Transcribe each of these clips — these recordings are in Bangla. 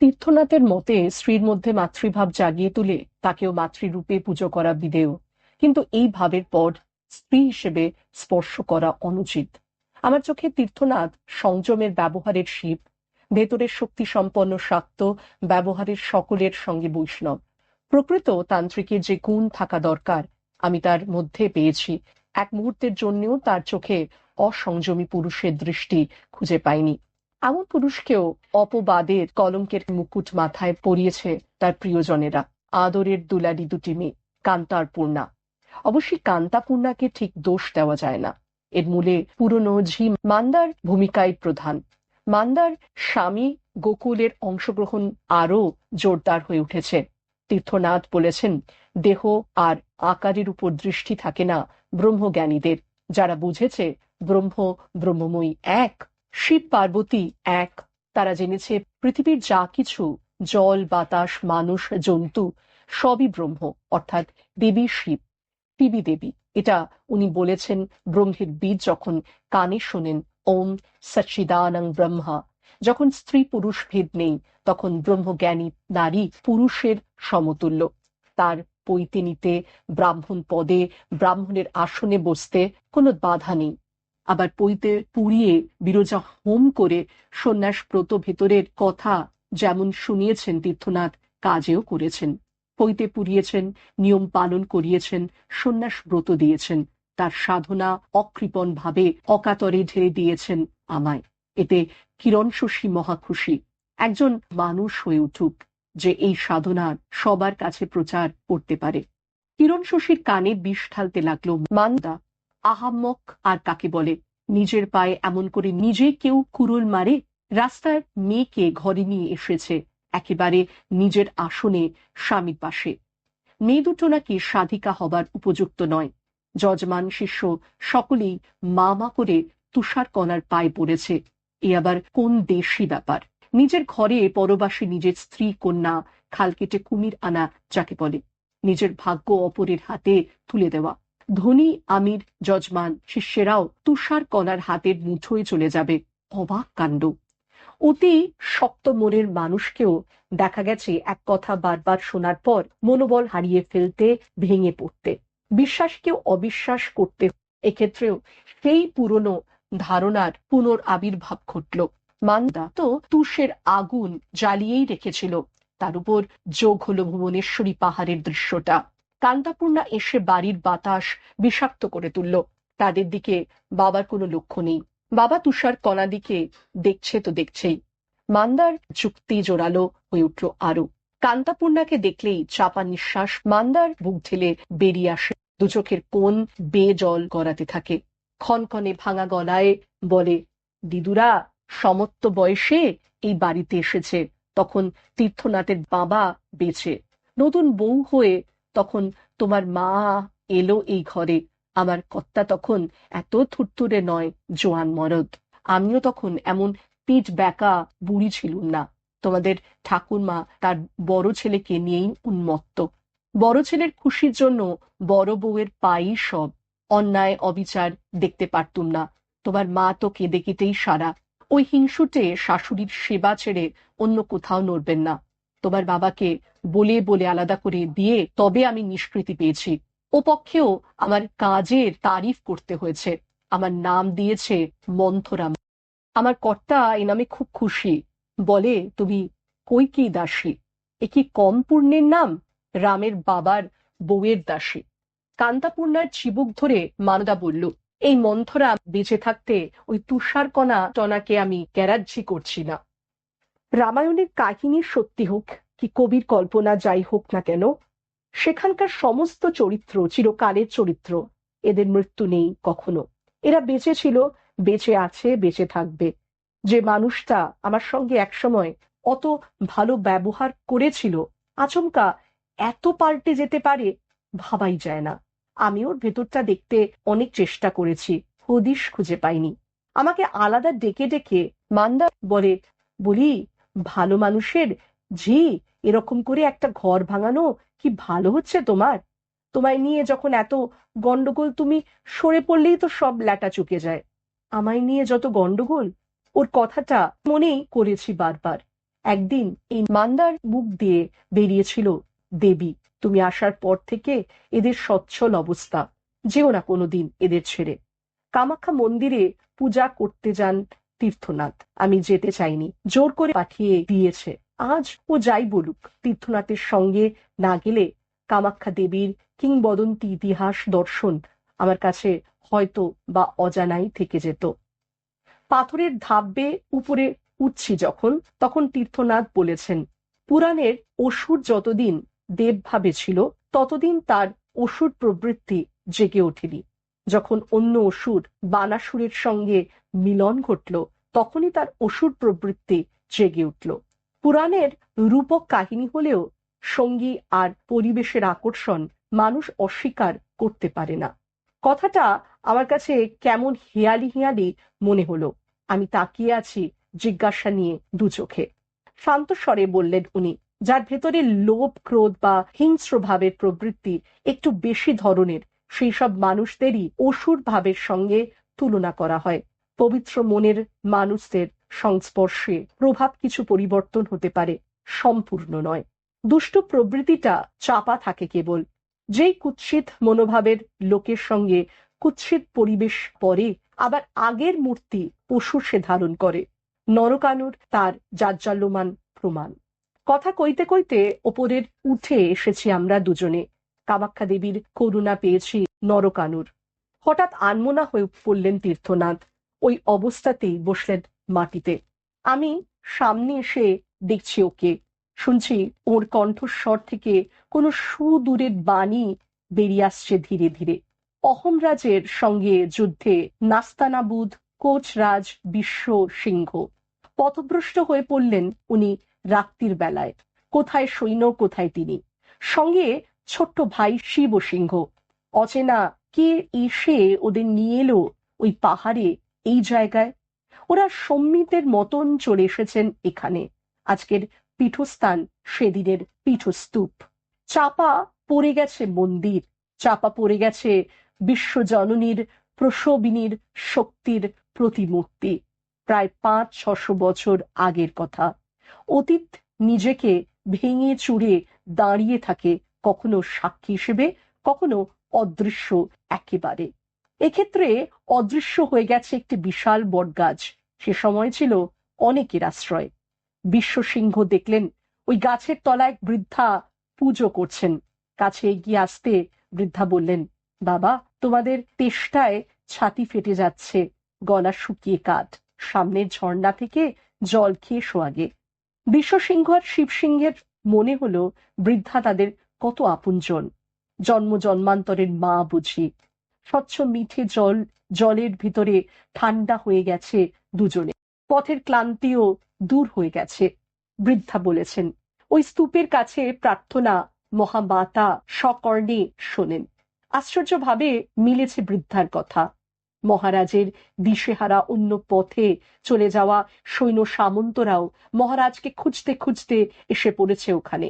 তীর্থনাথের মতে, স্ত্রীর মধ্যে মাতৃভাব জাগিয়ে তুলে তাকেও মাতৃরূপে পুজো করা বিধেয়। কিন্তু এই ভাবের পর স্ত্রী হিসেবে স্পর্শ করা অনুচিত। আমার চোখে তীর্থনাথ সংযমের ব্যবহারের শিব, ভেতরের শক্তি সম্পন্ন শাক্ত, ব্যবহারের সকলের সঙ্গে বৈষ্ণব। প্রকৃত তান্ত্রিকের যে গুণ থাকা দরকার, আমি তার মধ্যে পেয়েছি। এক মুহূর্তের জন্যও তার চোখে অসংযমী পুরুষের দৃষ্টি খুঁজে পাইনি। এমন পুরুষকেও অপবাদের কলঙ্কের মুকুট মাথায় পরিয়েছে তার প্রিয়জনেরা। আদরের দুলারি দুটি মেয়ে কান্তার পূর্ণা। অবশ্যই কান্তাপূর্ণাকে ঠিক দোষ দেওয়া যায় না। এর মূলে পুরনো ঝি মান্দার ভূমিকায় প্রধান। মান্দার স্বামী গোকুলের অংশগ্রহণ আরও জোরদার হয়ে উঠেছে। তীর্থনাথ বলেছেন, দেহ আর আকারের উপর দৃষ্টি থাকে না ব্রহ্মজ্ঞানীদের। যারা বুঝেছে, ব্রহ্ম ব্রহ্মময়ী এক শিব পার্বতী এক। তারা জেনেছে, পৃথিবীর যা কিছু, জল, বাতাস, মানুষ, জন্তু, সবই ব্রহ্ম, অর্থাৎ দেবী শিব টিবি দেবী। এটা উনি বলেছেন ব্রহ্মের বীজ যখন কানে শোনেন, ওম সচ্চিদানং ব্রহ্মা। যখন স্ত্রী পুরুষ ভেদ নেই, তখন ব্রহ্মজ্ঞানী নারী পুরুষের সমতুল্য। তার পৈতে নিতে ব্রাহ্মণ পদে ব্রাহ্মণের আসনে বসতে কোনো বাধা নেই। আবার পইতে পুড়িয়ে বিরজা হোম করে সন্ন্যাস ব্রত ভেতরের কথা যেমন শুনিয়েছেন তীর্থনাথ, কাজেও করেছেন। পইতে পুড়িয়েছেন, নিয়ম পালন করিয়েছেন, সন্ন্যাস ব্রত দিয়েছেন, তার সাধনা অকৃপণ ভাবে অকাতরে ঢেলে দিয়েছেন আমায়। এতে কিরণ শশী মহা খুশি। একজন মানুষ হয়ে উঠুক যে এই সাধনার সবার কাছে প্রচার করতে পারে। কিরণ শশীর কানে বিষ ঢালতে লাগল মান্দা। আহাম্মক আর কাকে বলে? নিজের পায়ে এমন করে নিজে কেউ কুরুল মারে? রাস্তার মেয়েকে ঘরে নিয়ে এসেছে। একেবারে নিজের আসনে স্বামীর পাশে। মেয়ে দুটো নাকি সাধিকা হবার উপযুক্ত নয়। যজমান শিষ্য সকলেই মা মা করে তুষার কণার পায়ে পড়েছে। এ আবার কোন দেশি ব্যাপার? নিজের ঘরে পরবাসী নিজের স্ত্রী, কন্যা, খাল কেটে কুমির আনা যাকে বলে? নিজের ভাগ্য অপরের হাতে তুলে দেওয়া। ধনী আমির যজমান শিষ্যেরাও তুষার কণার হাতের মুঠোয় চলে যাবে। অবাক কাণ্ড। অতি শক্ত মনের মানুষকেও দেখা গেছে এক কথা বারবার শোনার পর মনোবল হারিয়ে ফেলতে, ভেঙে পড়তে। বিশ্বাসকেও অবিশ্বাস করতে এক্ষেত্রেও সেই পুরনো ধারণার পুনর আবির্ভাব ঘটল। মান্দা তো তুষের আগুন জ্বালিয়েই রেখেছিল। তার উপর যোগ হলো ভুবনেশ্বরী পাহাড়ের দৃশ্যটা। কান্তাপূর্ণা এসে বাড়ির বাতাস বিষাক্ত করে তুলল। তাদের দিকে বাবার কোনো লক্ষ্য নেই। বাবা তুষার কণা দিকে দেখছে তো দেখছেই। মান্দার যুক্তি জোরালো হয়ে উঠল আরও কান্তাপূর্ণাকে দেখলেই চাপা নিঃশ্বাস মান্দার বুক ঢেলে বেরিয়ে আসে। দু চোখের কোন বে জল গড়াতে থাকে। ক্ষণক্ষণে ভাঙা গলায় বলে, দিদুরা, সমত্ব বয়সে এই বাড়িতে এসেছে। তখন তীর্থনাথের বাবা বেঁচে। নতুন বউ হয়ে তখন তোমার মা এলো এই ঘরে। আমার কর্তা তখন এত থুরথুরে নয়, জোয়ান মরদ। আমিও তখন এমন পিঠ ব্যাকা বুড়ি ছিলুম না। তোমাদের ঠাকুরমা তার বড় ছেলেকে নিয়েই উন্মত্ত। বড় ছেলের খুশির জন্য বড় বউয়ের পাই সব। অন্যায় অবিচার দেখতে পারতুম না। তোমার মা তো কেঁদে কেটেই সারা। ওই হিংসুটে শাশুড়ির সেবা ছেড়ে অন্য কোথাও নড়বেন না। তোমার বাবাকে বলে বলে আলাদা করে দিয়ে তবে আমি নিষ্কৃতি পেয়েছি। ও পক্ষেও আমার কাজের তারিফ করতে হয়েছে। আমার নাম দিয়েছে মন্থরাম। আমার কর্তা এ নামে খুব খুশি। বলে, তুমি কই কি দাসী? এ কি কম পূর্ণের নাম? রামের বাবার বউয়ের দাসী। কান্তাপূর্ণার চিবুক ধরে মানদা বলল, এই মন্থরা বেঁচে থাকতে ওই তুষারকণা টনাকে আমি গ্যারাজ্জি করছি না। রামায়ণের কাহিনী সত্যি হোক কি কবির কল্পনা যাই হোক না কেন, সেখানকার সমস্ত চরিত্র চিরকালের চরিত্র, এদের মৃত্যু নেই কখনো। এরা বেঁচে ছিল, বেঁচে আছে, বেঁচে থাকবে। যে মানুষটা আমার সঙ্গে একসময় অত ভালো ব্যবহার করেছিল, আচমকা এত পাল্টে যেতে পারে ভাবাই যায় না। আমি ওর ভেতরটা দেখতে অনেক চেষ্টা করেছি, হদিশ খুঁজে পাইনি। আমাকে আলাদা ডেকে ডেকে মান্দা বলে, বলি ভালো মানুষের ঝি, এরকম করে একটা ঘর ভাঙানো কি ভালো হচ্ছে তোমার? তোমায় নিয়ে যখন এত গন্ডগোল তুমি সরে পড়লেই তো সব ল্যাটা চুকে যায়। আমায় নিয়ে যত গন্ডগোল, ওর কথাটা মনেই করেছি বারবার। একদিন এই মান্দার মুখ দিয়ে বেরিয়েছিল, দেবী, তুমি আসার পর থেকে এদের সচ্ছল অবস্থা, যেও না কোনোদিন এদের ছেড়ে। কামাখ্যা মন্দিরে পূজা করতে যান তীর্থনাথ। আমি যেতে চাইনি। জোর করে পাঠিয়ে দিয়েছে। আজ ও যাই বলুক, তীর্থনাথের সঙ্গে না গেলে কামাখ্যা দেবীর কিংবদন্তি ইতিহাস দর্শন আমার কাছে হয়তো বা অজানাই থেকে যেত। পাথরের ধাপ উপরে উঠছি যখন, তখন তীর্থনাথ বলেছেন, পুরাণের অসুর যতদিন দেবভাবে ছিল, ততদিন তার অসুর প্রবৃত্তি জেগে ওঠেনি। যখন অন্য অসুর বানাসুরের সঙ্গে মিলন ঘটল, তখনই তার অসুর প্রবৃত্তি জেগে উঠল। পুরাণের রূপক কাহিনী হলেও সঙ্গী আর পরিবেশের আকর্ষণ মানুষ অস্বীকার করতে পারে না। কথাটা আমার কাছে কেমন হেয়ালি হেয়ালি মনে হলো, আমি তাকিয়ে আছি জিজ্ঞাসা নিয়ে দু চোখে। শান্ত স্বরে বললেন উনি, যার ভেতরে লোভ, ক্রোধ বা হিংস্র ভাবের প্রবৃত্তি একটু বেশি ধরনের সেই সব মানুষদেরই অসুর ভাবের সঙ্গে তুলনা করা হয়। পবিত্র মনের মানুষদের সংস্পর্শে প্রভাব কিছু পরিবর্তন হতে পারে, সম্পূর্ণ নয়। দুষ্ট প্রবৃত্তিটা চাপা থাকে কেবল। যেই কুৎসিত মনোভাবের লোকের সঙ্গে কুৎসিত পরিবেশ পরে, আবার আগের মূর্তি পশু সে ধারণ করে। নরকানুর তার জাজ্জাল্যমান প্রমাণ। কথা কইতে কইতে ওপরের উঠে এসেছি আমরা দুজনে। কামাখ্যা দেবীর করুণা পেয়েছি নরকানুর। হঠাৎ আনমনা হয়ে পড়লেন তীর্থনাথ। ওই অবস্থাতেই বসলেন মাটিতে। আমি সামনে এসে দেখছি ওকে। শুনছি ওর কণ্ঠস্বর থেকে কোনো সুদূরের বাণী বেরিয়ে আসছে ধীরে ধীরে। অহমরাজের সঙ্গে যুদ্ধে নাস্তানাবুদ, কোচরাজ, বিশ্ব সিংহ। পথভ্রষ্ট হয়ে পড়লেন উনি রাত্রির বেলায়। কোথায় সৈন্য, কোথায় তিনি। সঙ্গে ছোট্ট ভাই শিব সিংহ। অচেনা কে এসে ওদের নিয়ে এলো ওই পাহাড়ে, এই জায়গায়? ওরা সম্মিতের মতন চলে এসেছেন এখানে। আজকের পীঠস্থান সেদিনের পীঠস্তূপ। চাপা পড়ে গেছে মন্দির। চাপা পড়ে গেছে বিশ্বজননীর, প্রসবিনীর শক্তির প্রতিমূর্তি। প্রায় পাঁচ ছশো বছর আগের কথা। অতীত নিজেকে ভেঙে চুড়ে দাঁড়িয়ে থাকে কখনো সাক্ষী হিসেবে, কখনো অদৃশ্য একেবারে। এক্ষেত্রে অদৃশ্য হয়ে গেছে একটি বিশাল বটগাছ। সে সময় ছিল অনেকের আশ্রয়। বিশ্বসিংহ দেখলেন, ওই গাছের তলায় বৃদ্ধা পুজো করছেন। কাছে এগিয়ে আসতে বৃদ্ধা বললেন, বাবা, তোমাদের তেষ্টায় ছাতি ফেটে যাচ্ছে, গলা শুকিয়ে কাঠ। সামনের ঝর্ণা থেকে জল খেয়ে শোয়াগে। বিশ্বসিংহ আর শিবসিংহের মনে হলো, বৃদ্ধা তাদের কত আপনজন। জন্ম জন্মান্তরের মা বুঝি। স্বচ্ছ মিঠে জল, জলের ভিতরে ঠান্ডা হয়ে গেছে দুজনে। পথের ক্লান্তিও দূর হয়ে গেছে, বৃদ্ধা বলেছেন। ওই স্তূপের কাছে প্রার্থনা মহামাতা সকর্ণে শোনেন। আশ্চর্যভাবে মিলেছে বৃদ্ধার কথা। মহারাজের দিশেহারা অন্য পথে চলে যাওয়া সৈন্য সামন্তরাও মহারাজকে খুঁজতে খুঁজতে এসে পড়েছে ওখানে।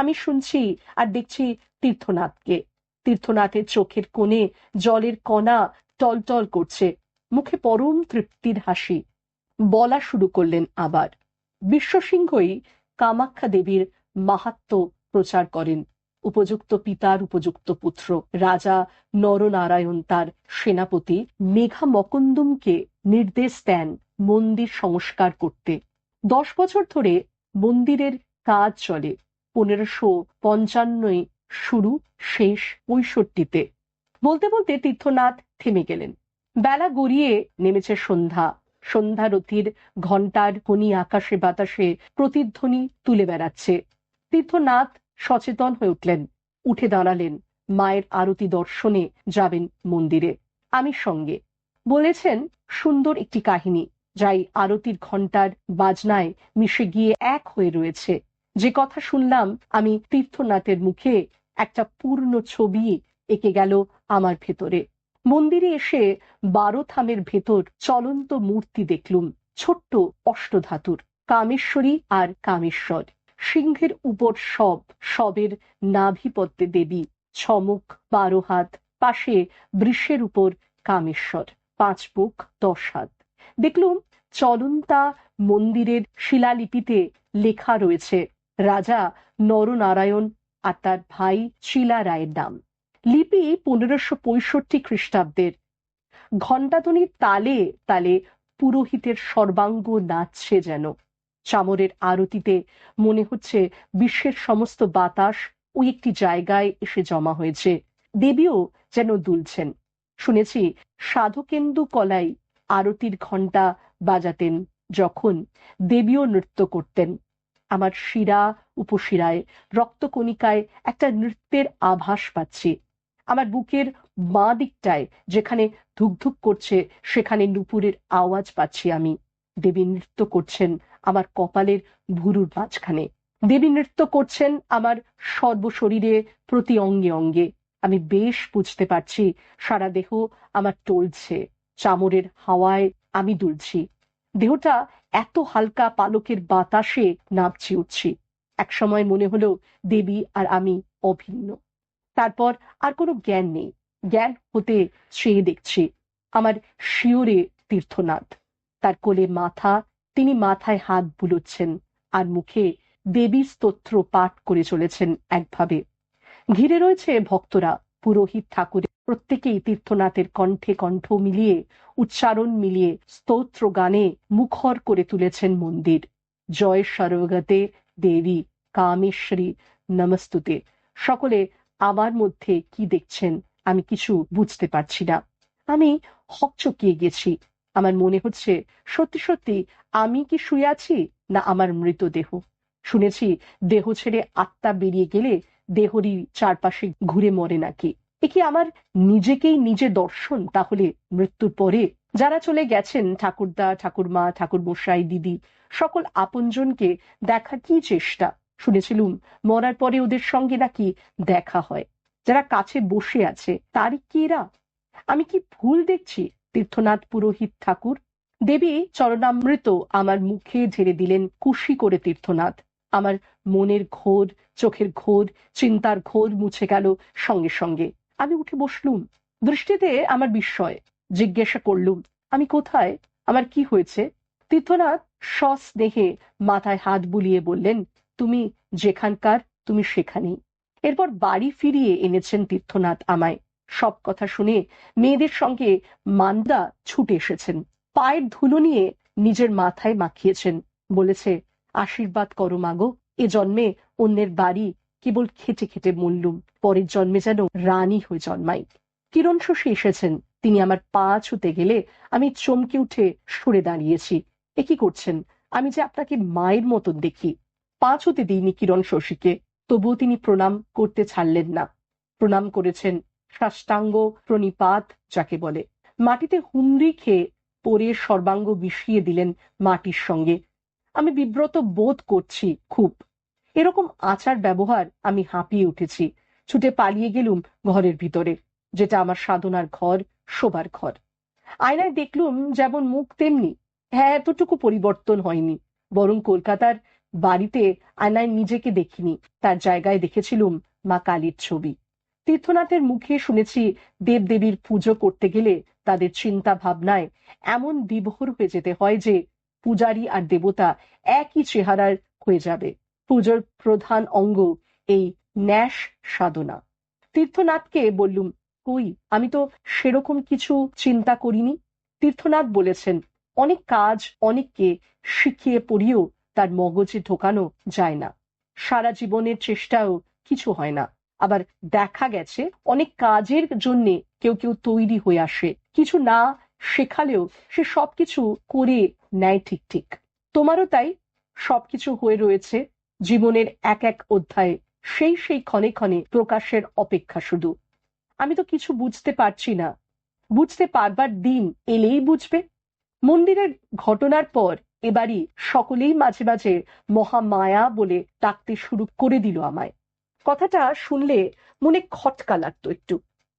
আমি শুনছি আর দেখছি তীর্থনাথকে। তীর্থনাথের চোখের কোণে জলের কণা টলটল করছে, মুখে পরম তৃপ্তির হাসি। বলা শুরু করলেন আবার। বিশ্বসিংহই কামাখ্যা দেবীর মাহাত্ম প্রচার করেন। উপযুক্ত পিতার উপযুক্ত পুত্র, রাজা নরনারায়ণ তার সেনাপতি মেঘা মকন্দুমকে নির্দেশ দেন মন্দির সংস্কার করতে। দশ বছর ধরে মন্দিরের কাজ চলে। পনেরোশো শুরু শেষ পঁয়ষট্টিতে। বলতে বলতে তীর্থনাথ থেমে গেলেন। বেলা গড়িয়ে নেমেছে সন্ধ্যা। সন্ধ্যারতির ঘণ্টার খনি আকাশে বাতাসে প্রতিধ্বনি তুলে বেড়াচ্ছে। তীর্থনাথ সচেতন হয়ে উঠলেন। উঠে দাঁড়ালেন। মায়ের আরতি দর্শনে যাবেন মন্দিরে। আমি সঙ্গে। বলেছেন, সুন্দর একটি কাহিনী, যাই আরতির ঘণ্টার বাজনায় মিশে গিয়ে এক হয়ে রয়েছে। যে কথা শুনলাম, আমি তীর্থনাথের মুখে একটা পূর্ণ ছবি এঁকে গেল আমার ভেতরে। মন্দিরে এসে বারো থামের ভেতর চলন্ত মূর্তি দেখলুম, ছোট্ট অষ্টধাতুর, কামেশ্বরী আর কামেশ্বর। সিংহের উপর সব, সবের নাভিপদ্মে দেবী, ছমুখ, বারো হাত, পাশে বৃষের উপর কামেশ্বর, পাঁচ বুক, দশ হাত। দেখলুম, চলন্তা মন্দিরের শিলালিপিতে লেখা রয়েছে রাজা নরনারায়ণ আর তার ভাই শিলা রায়ের নাম। লিপি পনেরোশো পঁয়ষট্টি খ্রিস্টাব্দের। ঘণ্টাধ্বনির তালে তালে পুরোহিতের সর্বাঙ্গ নাচছে যেন। চামরের আরতিতে মনে হচ্ছে বিশ্বের সমস্ত বাতাস ওই একটি জায়গায় এসে জমা হয়েছে। দেবীও যেন দুলছেন। শুনেছি সাধকেন্দু কলাই আরতির ঘণ্টা বাজাতেন যখন দেবীও নৃত্য করতেন। আমার শিরা উপশিরায়, রক্তকণিকায় একটা নৃত্যের আভাস পাচ্ছি। আমার বুকের বাঁ দিকটায় যেখানে ধুকধুক করছে, সেখানে নুপুরের আওয়াজ পাচ্ছি আমি। দেবী নৃত্য করছেন আমার কপালের ভুরুর মাঝখানে। দেবী নৃত্য করছেন আমার সর্বশরীরে প্রতি অঙ্গে অঙ্গে। আমি বেশ বুঝতে পারছি, সারা দেহ আমার টলছে। চামড়ের হাওয়ায় আমি দুলছি। দেহটা এত হালকা পালকের বাতাসে নামছি উঠছি। একসময় মনে হলো দেবী আর আমি অভিন্ন। তারপর আর কোনো জ্ঞান নেই। জ্ঞান হতে চেয়ে দেখছি আমার শিওরে তীর্থনাথ। তার কোলে মাথা, তিনি মাথায় হাত বুলোচ্ছেন আর মুখে দেবী স্তোত্র পাঠ করে চলেছেন একভাবে। ঘিরে রয়েছে ভক্তরা। পুরোহিত ঠাকুরের প্রত্যেকেই তীর্থনাথের কণ্ঠে কণ্ঠ মিলিয়ে, উচ্চারণ মিলিয়ে, স্তোত্র গানে মুখর করে তুলেছেন মন্দির। জয় সর্বগতে দেবী কামেশ্বরী, নমস্তুতে। সকলে আমার মধ্যে কি দেখছেন আমি কিছু বুঝতে পারছি না। আমি হকচকিয়ে গেছি। আমার মনে হচ্ছে, সত্যি সত্যি আমি কি শুয়ে আছি না আমার মৃতদেহ? শুনেছি, দেহ ছেড়ে আত্মা বেরিয়ে গেলে দেহরই চারপাশে ঘুরে মরে নাকি? এ কি আমার নিজেকেই নিজে দর্শন? তাহলে মৃত্যুর পরে যারা চলে গেছেন, ঠাকুরদা, ঠাকুরমা ঠাকুর মশাই দিদি, সকল আপনজনকে দেখা কি চেষ্টা? শুনেছিলুম, মরার পরে ওদের সঙ্গে নাকি দেখা হয়। যারা কাছে বসে আছে, তারই এরা? আমি কি ভুল দেখছি? তীর্থনাথ পুরোহিত ঠাকুর? দেবী চরণামৃত আমার মুখে ঝেড়ে দিলেন কুশি করে তীর্থনাথ। আমার মনের ঘোর, চোখের ঘোর, চিন্তার ঘোর মুছে গেল সঙ্গে সঙ্গে। আমি উঠে বসলুম। দৃষ্টিতে আমার বিস্ময়। জিজ্ঞাসা করলুম, আমি কোথায়? আমার কি হয়েছে? তীর্থনাথ সস্নেহে মাথায় হাত বুলিয়ে বললেন, তুমি যেখানকার, তুমি সেখানেই। এরপর বাড়ি ফিরিয়ে এনেছেন তীর্থনাথ আমায়। সব কথা শুনে মেয়েদের সঙ্গে মান্দা ছুটে এসেছেন। পায়ের ধুলো নিয়ে নিজের মাথায় মাখিয়েছেন। বলেছে আশীর্বাদ করো মাগো এ জন্মে অন্যের বাড়ি কেবল খেটে খেটে মরলুম, পরের জন্মে যেন রানী হয়ে জন্মাই। কিরণ শশী এসেছেন, তিনি আমার পা ছুতে গেলে আমি চমকে উঠে সরে দাঁড়িয়েছি। এ কি করছেন? আমি যে আপনাকে মায়ের মতন দেখি। পা ছুতে দিইনি কিরণ শশীকে, তবুও তিনি প্রণাম করতে ছাড়লেন না। প্রণাম করেছেন সাষ্টাঙ্গ প্রণিপাত যাকে বলে। মাটিতে হুমড়ি খেয়ে পরে সর্বাঙ্গ বিষিয়ে দিলেন মাটির সঙ্গে। আমি বিব্রত বোধ করছি খুব। এরকম আচার ব্যবহার আমি হাঁপিয়ে উঠেছি। ছুটে পালিয়ে গেলুম ঘরের ভিতরে, যেটা আমার সাধনার ঘর, শোবার ঘর। আয়নায় দেখলুম যেমন মুখ তেমনি। হ্যাঁ এতটুকু পরিবর্তন হয়নি। বরং কলকাতার বাড়িতে আয়নায় নিজেকে দেখিনি। তার জায়গায় দেখেছিলুম মা কালীর ছবি। তীর্থনাথের মুখে শুনেছি দেবদেবীর পুজো করতে গেলে তাদের চিন্তা ভাবনায় এমন বিভোর হয়ে যেতে হয় যে পূজারী আর দেবতা একই চেহারার হয়ে যাবে। পুজোর প্রধান অঙ্গ এই ন্যাস সাধনা। তীর্থনাথকে বললুম, কই, আমি তো সেরকম কিছু চিন্তা করিনি। তীর্থনাথ বলেছেন, অনেক কাজ অনেককে শিখিয়ে পড়িয়েও তার মগজে ঢোকানো যায় না। সারা জীবনের চেষ্টাও কিছু হয় না। আবার দেখা গেছে, অনেক কাজের জন্য কেউ কেউ তৈরি হয়ে আসে। কিছু না শেখালেও সে সবকিছু করে নেয় ঠিক ঠিক। তোমারও তাই সবকিছু হয়ে রয়েছে জীবনের এক এক অধ্যায়ে। সেই সেই ক্ষণে ক্ষণে প্রকাশের অপেক্ষা শুধু। আমি তো কিছু বুঝতে পারছি না। বুঝতে পারবার দিন এলেই বুঝবে। মন্দিরের ঘটনার পর এবারই সকলেই মাঝে মাঝে মহামায়া বলে ডাকতে শুরু করে দিল আমায়। কথাটা শুনলে মনে খটকা লাগতো একটু,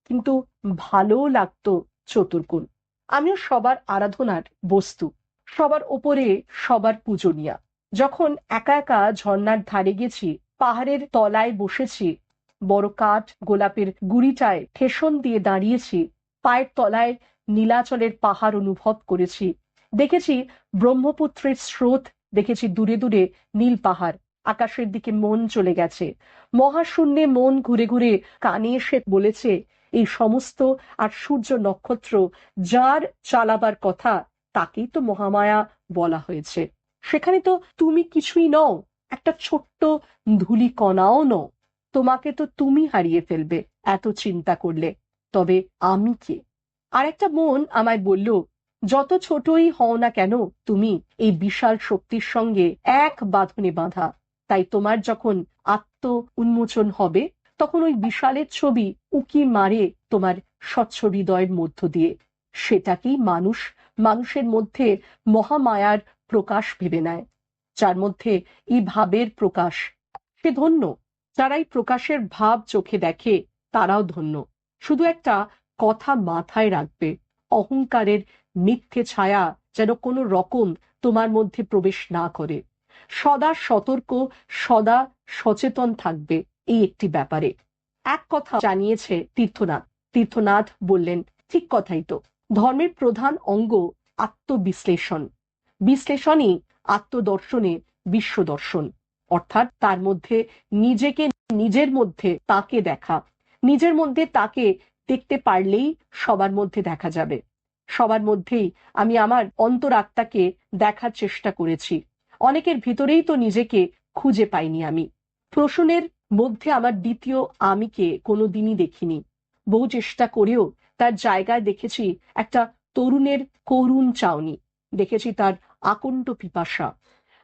কিন্তু ভালো লাগতো চতুর্গুণ। আমিও সবার আরাধনার বস্তু। সবার ওপরে সবার পূজনীয়া। যখন একা একা ঝর্ণার ধারে গেছি, পাহাড়ের তলায় বসেছি, বড় কাঠ গোলাপের গুড়িটায় ঠেসন দিয়ে দাঁড়িয়েছি, পায়ের তলায় নীলাচলের পাহাড় অনুভব করেছি, দেখেছি ব্রহ্মপুত্রের স্রোত, দেখেছি দূরে দূরে নীল পাহাড়, আকাশের দিকে মন চলে গেছে, মহাশূন্যে মন ঘুরে ঘুরে কানে এসে বলেছে, এই সমস্ত আর সূর্য নক্ষত্র যার চালাবার কথা তাকেই তো মহামায়া বলা হয়েছে। সেখানে তো তুমি কিছুই নও, একটা ছোট্ট ধুলি কণাও নও। তোমাকে তো তুমি হারিয়ে ফেলবে, এত চিন্তা করলে। তবে আমি কে? আর একটা মন আমায় বলল, যত ছোটই হও না কেন, তুমি এই বিশাল শক্তির সঙ্গে এক বাঁধনে বাঁধা। তাই তোমার যখন আত্ম উন্মোচন হবে, তখন ওই বিশালের ছবি উকি মারে তোমার স্বচ্ছ হৃদয়ের মধ্য দিয়ে। সেটাকেই মানুষ মানুষের মধ্যে মহামায়ার প্রকাশ ভেবে নেয়। যার মধ্যে এই ভাবের প্রকাশ, সে ধন্য। যারা এই প্রকাশের ভাব চোখে দেখে, তারাও ধন্য। শুধু একটা কথা মাথায় রাখবে, অহংকারের মিথ্যে ছায়া যেন কোনো রকম তোমার মধ্যে প্রবেশ না করে। সদা সতর্ক, সদা সচেতন থাকবে, এই একটি ব্যাপারে। এক কথা জানিয়েছে তীর্থনাথ। তীর্থনাথ বললেন, ঠিক কথাই তো। ধর্মের প্রধান অঙ্গ আত্মবিশ্লেষণ। বিশ্লেষণই আত্মদর্শনে বিশ্ব দর্শন অর্থাৎ তার মধ্যে নিজেকে নিজের মধ্যে তাকে দেখা। নিজের মধ্যে তাকে দেখতে পারলেই সবার মধ্যে দেখা যাবে। সবার মধ্যেই আমি আমার অন্তরাত্মাকে দেখার চেষ্টা করেছি। অনেকের ভিতরেই তো নিজেকে খুঁজে পাইনি আমি। প্রশ্নের মধ্যে আমার দ্বিতীয় আমিকে কোনোদিনই দেখিনি। বহু চেষ্টা করেও তার জায়গায় দেখেছি একটা তরুণের করুণ চাউনি। দেখেছি তার আকণ্ঠ পিপাসা।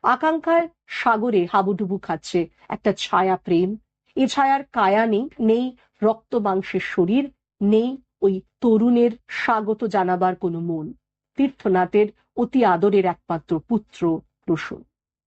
আকাঙ্ক্ষায় সাগরে হাবুডুবু খাচ্ছে একটা ছায়া প্রেম। এ ছায়ার কায়া নেই নেই রক্ত মাংসের শরীর, নেই ওই তরুণের স্বাগত জানাবার কোনো মন। তীর্থনাথের অতি আদরের একমাত্র পুত্র প্রসূন